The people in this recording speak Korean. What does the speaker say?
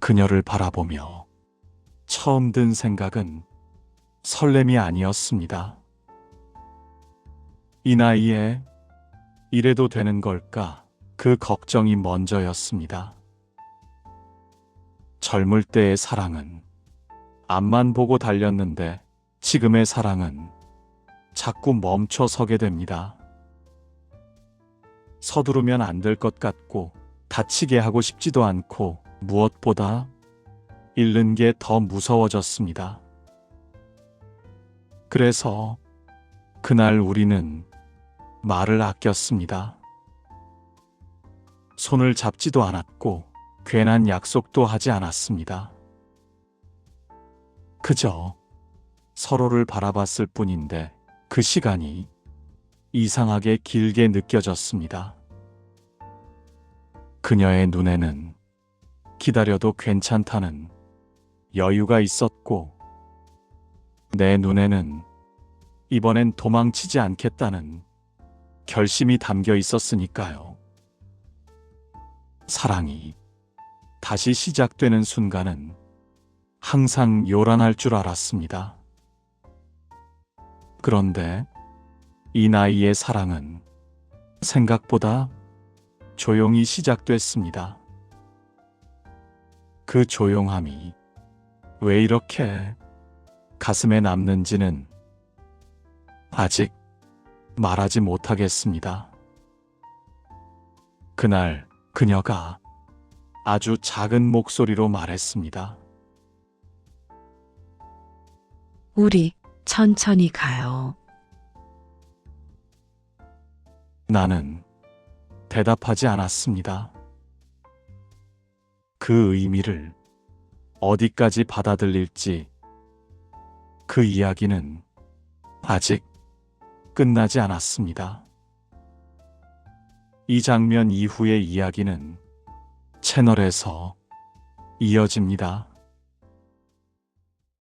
그녀를 바라보며 처음 든 생각은 설렘이 아니었습니다. 이 나이에 이래도 되는 걸까? 그 걱정이 먼저였습니다. 젊을 때의 사랑은 앞만 보고 달렸는데 지금의 사랑은 자꾸 멈춰 서게 됩니다. 서두르면 안 될 것 같고 다치게 하고 싶지도 않고 무엇보다 잃는 게 더 무서워졌습니다. 그래서 그날 우리는 말을 아꼈습니다. 손을 잡지도 않았고 괜한 약속도 하지 않았습니다. 그저 서로를 바라봤을 뿐인데 그 시간이 이상하게 길게 느껴졌습니다. 그녀의 눈에는 기다려도 괜찮다는 여유가 있었고, 내 눈에는 이번엔 도망치지 않겠다는 결심이 담겨 있었으니까요. 사랑이 다시 시작되는 순간은 항상 요란할 줄 알았습니다. 그런데 이 나이의 사랑은 생각보다 조용히 시작됐습니다. 그 조용함이 왜 이렇게 가슴에 남는지는 아직 말하지 못하겠습니다. 그날 그녀가 아주 작은 목소리로 말했습니다. 우리 천천히 가요. 나는 대답하지 않았습니다. 그 의미를 어디까지 받아들일지 그 이야기는 아직 끝나지 않았습니다. 이 장면 이후의 이야기는 채널에서 이어집니다.